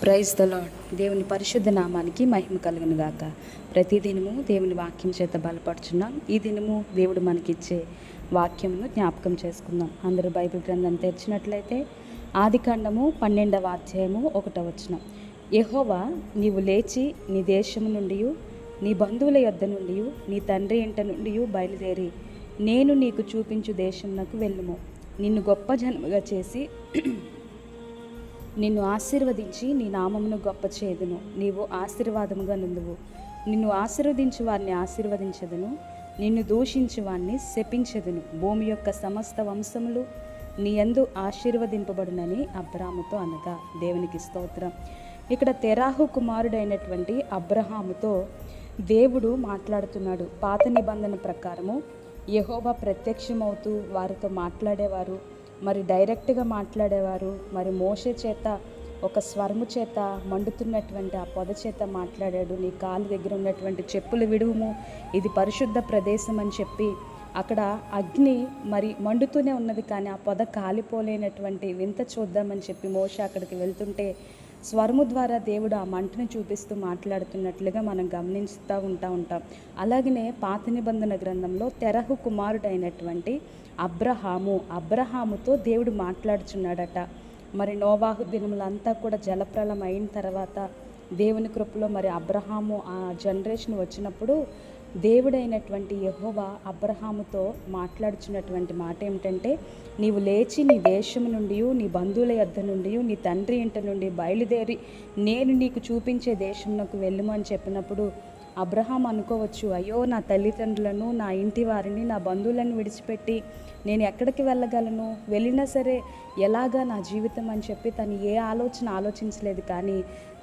Praise the lord దేవుని పరిశుద్ధ నామానికి మహిమ కలుగును గాక ప్రతి దినము దేవుని వాక్యం చేత బలపడుచున్నాం ఈ దినము దేవుడు మనకిచ్చే వాక్యమును జ్ఞాపకం చేసుకుందాం. అందరూ బైబిల్ గ్రంథం తెరిచినట్లయితే ఆది కాండము పన్నెండవ అధ్యాయము ఒకటవ వచనం. నీవు లేచి నీ దేశము నుండి నీ బంధువుల యొద్ద నుండి నీ తండ్రి ఇంట నుండి బయలుదేరి. నేను నీకు చూపించు దేశమునకు వెళ్ళుము. నిన్ను గొప్ప జన్మగా చేసి నిన్ను ఆశీర్వదించి నీ నామమును గొప్ప చేదును నీవు ఆశీర్వాదముగా నుందువు నిన్ను ఆశీర్వదించి వారిని ఆశీర్వదించదును. నిన్ను దూషించి వారిని శపించదును. భూమి యొక్క సమస్త వంశములు నీ ఎందు ఆశీర్వదింపబడునని అబ్రాముతో అనగా దేవునికి స్తోత్రం. ఇక్కడ తెరాహు కుమారుడైనటువంటి అబ్రహాముతో దేవుడు మాట్లాడుతున్నాడు. పాత నిబంధన ప్రకారము యహోబా ప్రత్యక్షమవుతూ వారితో మాట్లాడేవారు. మరి డైరెక్ట్గా మాట్లాడేవారు. మరి మోసే చేత ఒక స్వరము చేత మండుతున్నటువంటి ఆ పొద చేత మాట్లాడాడు. నీ కాలు దగ్గర ఉన్నటువంటి చెప్పులు విడువుము ఇది పరిశుద్ధ ప్రదేశం అని చెప్పి అక్కడ అగ్ని మరి మండుతూనే ఉన్నది. కానీ ఆ పొద కాలిపోలేనటువంటి వింత చూద్దామని చెప్పి మోస అక్కడికి వెళ్తుంటే స్వరము ద్వారా దేవుడు ఆ మంటను చూపిస్తూ మాట్లాడుతున్నట్లుగా మనం గమనిస్తూ ఉంటా ఉంటాం. అలాగనే పాత నిబంధన గ్రంథంలో తెరహు కుమారుడైనటువంటి అబ్రహాము అబ్రహాముతో దేవుడు మాట్లాడుచున్నాడట. మరి నోవాహు దినములంతా కూడా జలప్రలం అయిన తర్వాత దేవుని కృపలో మరి అబ్రహాము ఆ జనరేషన్ వచ్చినప్పుడు దేవుడైనటువంటి యహోవా అబ్రహాముతో మాట్లాడుచున్నటువంటి మాట ఏమిటంటే నీవు లేచి నీ దేశము నుండి నీ బంధువుల యొద్ద నుండి నీ తండ్రి ఇంట నుండి బయలుదేరి నేను నీకు చూపించే దేశంలోకి వెళ్ళము అని చెప్పినప్పుడు అబ్రహాం అనుకోవచ్చు అయ్యో నా తల్లిదండ్రులను నా ఇంటి వారిని నా బంధువులను విడిచిపెట్టి నేను ఎక్కడికి వెళ్ళగలను? వెళ్ళినా సరే ఎలాగా నా జీవితం? అని చెప్పి తను ఏ ఆలోచన ఆలోచించలేదు. కానీ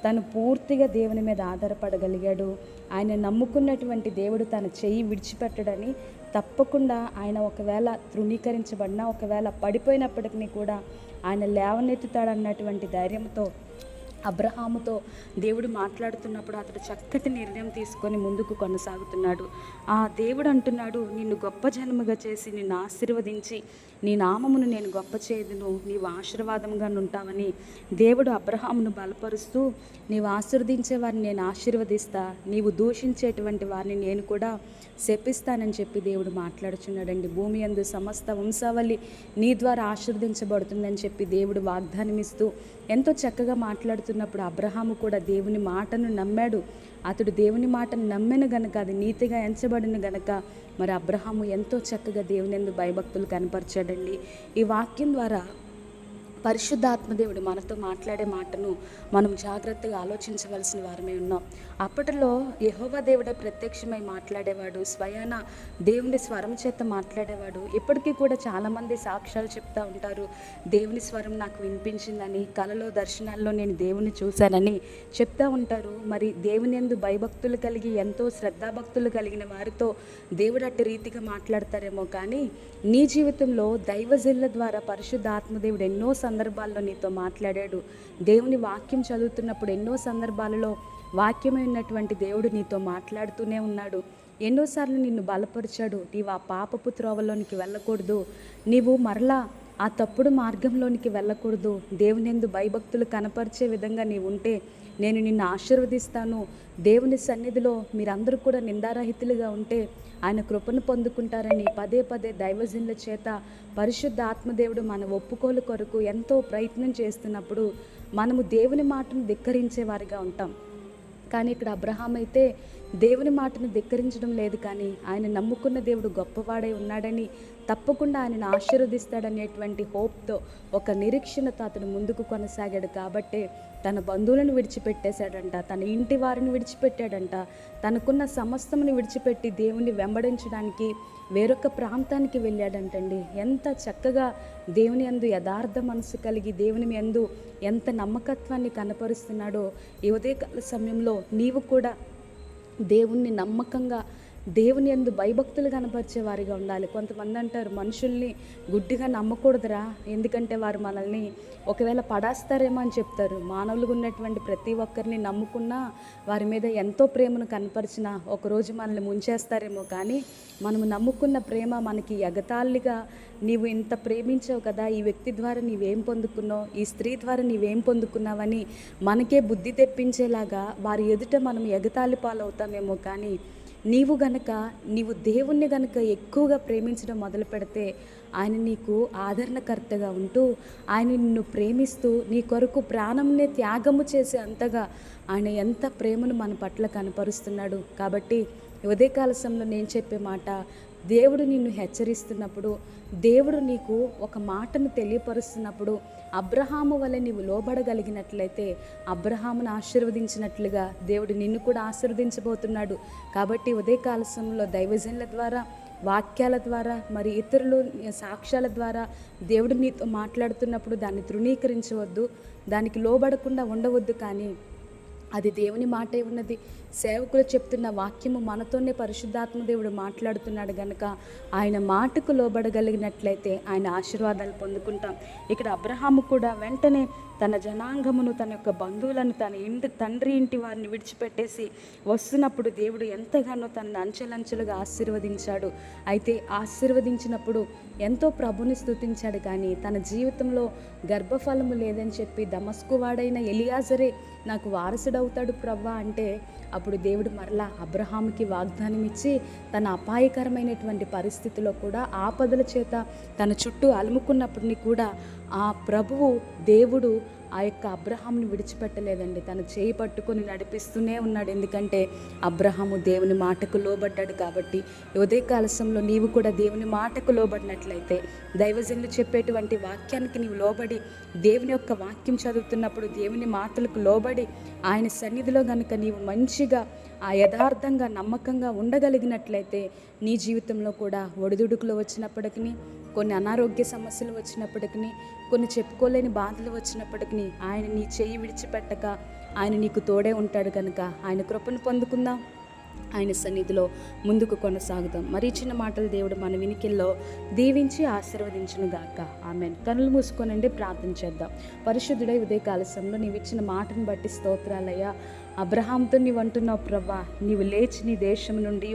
తను పూర్తిగా దేవుని మీద ఆధారపడగలిగాడు. ఆయన నమ్ముకున్నటువంటి దేవుడు తన చెయ్యి విడిచిపెట్టడని తప్పకుండా ఆయన ఒకవేళ తృణీకరించబడినా ఒకవేళ పడిపోయినప్పటికీ కూడా ఆయన లేవనెత్తుతాడన్నటువంటి ధైర్యంతో అబ్రహాముతో దేవుడు మాట్లాడుతున్నప్పుడు అతడు చక్కటి నిర్ణయం తీసుకొని ముందుకు కొనసాగుతున్నాడు. ఆ దేవుడు అంటున్నాడు నిన్ను గొప్ప జన్మగా చేసి నిన్ను ఆశీర్వదించి నీ నామమును నేను గొప్ప చేదును నీవు ఆశీర్వాదంగా ఉంటావని దేవుడు అబ్రహామును బలపరుస్తూ నీవు ఆశీర్వదించే వారిని నేను ఆశీర్వదిస్తా నీవు దూషించేటువంటి వారిని నేను కూడా శపిస్తానని చెప్పి దేవుడు మాట్లాడుచున్నాడండి. భూమి అందు సమస్త వంశావళి నీ ద్వారా ఆశీర్వదించబడుతుందని చెప్పి దేవుడు వాగ్దానం ఇస్తూ ఎంతో చక్కగా మాట్లాడుతున్నప్పుడు అబ్రహాము కూడా దేవుని మాటను నమ్మాడు. అతడు దేవుని మాటను నమ్మెను గనక అది నీతిగా ఎంచబడిన గనక మరి అబ్రహాము ఎంతో చక్కగా దేవుని ఎందు భయభక్తులు కనపరిచాడండి. ఈ వాక్యం ద్వారా పరిశుద్ధాత్మదేవుడు మనతో మాట్లాడే మాటను మనం జాగ్రత్తగా ఆలోచించవలసిన వారమే ఉన్నాం. అప్పటిలో యహోవా దేవుడే ప్రత్యక్షమై మాట్లాడేవాడు స్వయాన దేవుని స్వరం చేత మాట్లాడేవాడు. ఇప్పటికీ కూడా చాలామంది సాక్ష్యాలు చెప్తూ ఉంటారు దేవుని స్వరం నాకు వినిపించిందని కలలో దర్శనాల్లో నేను దేవుని చూశానని చెప్తూ ఉంటారు. మరి దేవుని ఎందు భయభక్తులు కలిగి ఎంతో శ్రద్ధాభక్తులు కలిగిన వారితో దేవుడు అట్టి రీతిగా మాట్లాడతారేమో కానీ నీ జీవితంలో దైవజిల్ల ద్వారా పరిశుద్ధాత్మదేవుడు ఎన్నో ఎన్నో సందర్భాల్లో నీతో మాట్లాడాడు. దేవుని వాక్యం చదువుతున్నప్పుడు ఎన్నో సందర్భాలలో వాక్యమై ఉన్నటువంటి దేవుడు నీతో మాట్లాడుతూనే ఉన్నాడు. ఎన్నోసార్లు నిన్ను బలపరిచాడు. నీవు ఆ పాపపు త్రోవలోనికి వెళ్ళకూడదు. నీవు మరలా ఆ తప్పుడు మార్గంలోనికి వెళ్ళకూడదు. దేవునిందు భయభక్తులు కనపరిచే విధంగా నీవు ఉంటే నేను నిన్ను ఆశీర్వదిస్తాను. దేవుని సన్నిధిలో మీరందరూ కూడా నిందారహితులుగా ఉంటే ఆయన కృపను పొందుకుంటారని పదే పదే దైవజనుల చేత పరిశుద్ధ ఆత్మదేవుడు మన ఒప్పుకోలు కొరకు ఎంతో ప్రయత్నం చేస్తున్నప్పుడు మనము దేవుని మాటను ధిక్కరించేవారిగా ఉంటాం. కానీ ఇక్కడ అబ్రహాం అయితే దేవుని మాటను ధిక్కరించడం లేదు కానీ ఆయన నమ్ముకున్న దేవుడు గొప్పవాడై ఉన్నాడని తప్పకుండా ఆయనను ఆశీర్వదిస్తాడనేటువంటి హోప్తో ఒక నిరీక్షణతో అతను ముందుకు కొనసాగాడు. కాబట్టే తన బంధువులను విడిచిపెట్టేశాడంట తన ఇంటి వారిని విడిచిపెట్టాడంట తనకున్న సమస్తమును విడిచిపెట్టి దేవుణ్ణి వెంబడించడానికి వేరొక ప్రాంతానికి వెళ్ళాడంటండి. ఎంత చక్కగా దేవుని ఎందు యథార్థ మనసు కలిగి దేవుని ఎందు ఎంత నమ్మకత్వాన్ని కనపరుస్తున్నాడో ఈ ఉదయకాల సమయంలో నీవు కూడా దేవుణ్ణి నమ్మకంగా దేవుని ఎందు భయభక్తులు కనపరిచే వారిగా ఉండాలి. కొంతమంది అంటారు మనుషుల్ని గుడ్డిగా నమ్మకూడదురా. ఎందుకంటే వారు మనల్ని ఒకవేళ పడేస్తారేమో అని చెప్తారు. మానవులుగా ఉన్నటువంటి ప్రతి ఒక్కరిని నమ్ముకున్నా వారి మీద ఎంతో ప్రేమను కనపరిచినా ఒకరోజు మనల్ని ముంచేస్తారేమో. కానీ మనము నమ్ముకున్న ప్రేమ మనకి ఎగతాళిగా నీవు ఇంత ప్రేమించావు కదా ఈ వ్యక్తి ద్వారా నీవేం పొందుకున్నావు ఈ స్త్రీ ద్వారా నీవేం పొందుకున్నావని మనకే బుద్ధి తెప్పించేలాగా వారి ఎదుట మనం ఎగతాళి పాలవుతామేమో. కానీ నీవు గనక నీవు దేవుణ్ణి గనక ఎక్కువగా ప్రేమించడం మొదలు పెడితే ఆయన నీకు ఆదరణకర్తగా ఉంటూ ఆయన నిన్ను ప్రేమిస్తూ నీ కొరకు ప్రాణంనే త్యాగము చేసే అంతగా ఆయన ఎంత ప్రేమను మన పట్ల కనపరుస్తున్నాడు. కాబట్టి ఈ ఉదయకాల సమయంలో నేను చెప్పే మాట దేవుడు నిన్ను హెచ్చరిస్తున్నప్పుడు దేవుడు నీకు ఒక మాటను తెలియపరుస్తున్నప్పుడు అబ్రహాము వల్ల నీవు లోబడగలిగినట్లయితే అబ్రహామును ఆశీర్వదించినట్లుగా దేవుడు నిన్ను కూడా ఆశీర్వదించబోతున్నాడు. కాబట్టి ఉదయకాల సమయంలో దైవజనుల ద్వారా వాక్యాల ద్వారా మరి ఇతరులు సాక్ష్యాల ద్వారా దేవుడు నీతో మాట్లాడుతున్నప్పుడు దాన్ని తృణీకరించవద్దు. దానికి లోబడకుండా ఉండవద్దు కానీ అది దేవుని మాటే ఉన్నది. సేవకులు చెప్తున్న వాక్యము మనతోనే పరిశుద్ధాత్మ దేవుడు మాట్లాడుతున్నాడు గనక ఆయన మాటకు లోబడగలిగినట్లయితే ఆయన ఆశీర్వాదాలు పొందుకుంటాం. ఇక్కడ అబ్రహాము కూడా వెంటనే తన జనాంగమును తన యొక్క బంధువులను తన ఇంటి తండ్రి ఇంటి వారిని విడిచిపెట్టేసి వస్తున్నప్పుడు దేవుడు ఎంతగానో తనను అంచెలంచెలుగా ఆశీర్వదించాడు. అయితే ఆశీర్వదించినప్పుడు ఎంతో ప్రభుని స్తుతించాడు కానీ తన జీవితంలో గర్భఫలము లేదని చెప్పి దమస్కు వాడైన ఎలియాజరే నాకు వారసుడవుతాడు ప్రవ్వా అంటే అప్పుడు దేవుడు మరలా అబ్రహాముకి వాగ్దానం ఇచ్చి తన అపాయకరమైనటువంటి పరిస్థితిలో కూడా ఆపదల చేత తన చుట్టూ అలుముకున్నప్పటిని కూడా ఆ ప్రభువు దేవుడు ఆ యొక్క అబ్రహాంని విడిచిపెట్టలేదండి. తను చేయి పట్టుకొని నడిపిస్తూనే ఉన్నాడు. ఎందుకంటే అబ్రహాము దేవుని మాటకు లోబడ్డాడు కాబట్టి ఉదయ కాలశంలో నీవు కూడా దేవుని మాటకు లోబడినట్లయితే దైవజనులు చెప్పేటువంటి వాక్యానికి నీవు లోబడి దేవుని యొక్క వాక్యం చదువుతున్నప్పుడు దేవుని మాటలకు లోబడి ఆయన సన్నిధిలో కనుక నీవు మంచిగా ఆ యథార్థంగా నమ్మకంగా ఉండగలిగినట్లయితే నీ జీవితంలో కూడా ఒడిదుడుకులు వచ్చినప్పటికీ కొన్ని అనారోగ్య సమస్యలు వచ్చినప్పటికీ కొన్ని చెప్పుకోలేని బాధలు వచ్చినప్పటికీ ఆయన నీ చెయ్యి విడిచిపెట్టక ఆయన నీకు తోడే ఉంటాడు కనుక ఆయన కృపను పొందుకుందాం. ఆయన సన్నిధిలో ముందుకు కొనసాగుదాం. మరి చిన్న మాటలు దేవుడు మన వినికిల్లో దీవించి ఆశీర్వదించును గాక. ఆమె కనులు మూసుకొనండి ప్రార్థన చేద్దాం. పరిశుద్ధుడై ఉదయకాల సమయంలో నీవిచ్చిన మాటను బట్టి స్తోత్రాలయ్యా. అబ్రహాంతో నీవు అంటున్నావు ప్రభా నీవు లేచి నీ దేశం నుండి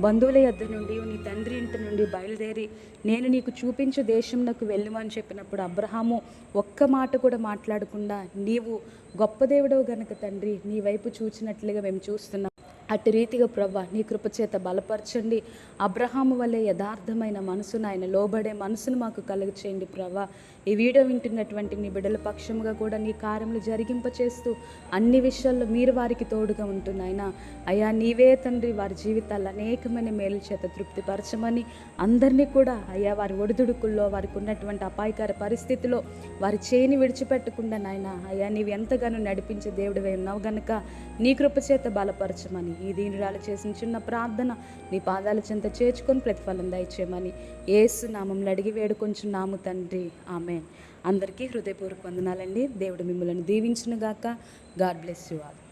బంధువుల యొద్ద నుండి నీ తండ్రి ఇంటి నుండి బయలుదేరి నేను నీకు చూపించు దేశంలోకి వెళ్ళమని చెప్పినప్పుడు అబ్రహాము ఒక్క మాట కూడా మాట్లాడకుండా నీవు గొప్ప దేవుడవు గనక తండ్రి నీ వైపు చూచినట్లుగా మేము చూస్తున్నాం. అట్టి రీతిగా ప్రభా నీ కృపచేత బలపరచండి. అబ్రహాము వల్లే యథార్థమైన మనసును ఆయన లోబడే మనసును మాకు కలుగు చేయండి ప్రభా. ఈ వీడియో వింటున్నటువంటి నీ బిడ్డల పక్షముగా కూడా నీ కార్యములు జరిగింపచేస్తూ అన్ని విషయాల్లో మీరు వారికి తోడుగా ఉంటున్నాయన అయ్యా నీవే తండ్రి వారి జీవితాల్లో అనేకమైన మేలు చేత తృప్తిపరచమని అందరినీ కూడా అయ్యా వారి ఒడిదుడుకుల్లో వారికి ఉన్నటువంటి అపాయకర పరిస్థితిలో వారి చేయిని విడిచిపెట్టకుండా నాయన అయ్యా నీవు ఎంతగానో నడిపించే దేవుడివై ఉన్నావు గనుక నీ కృపచేత బలపరచమని ఈ దీనురాలు చేసిన చిన్న ప్రార్థన నీ పాదాల చెంత చేర్చుకొని ప్రతిఫలం దయచేయమని ఏసు నామంలో అడిగి వేడుకొంచున్నాము తండ్రి. ఆమె అందరికీ హృదయపూర్వక వందనాలండి. దేవుడు మిమ్మల్ని దీవించునుగాక. God bless you all.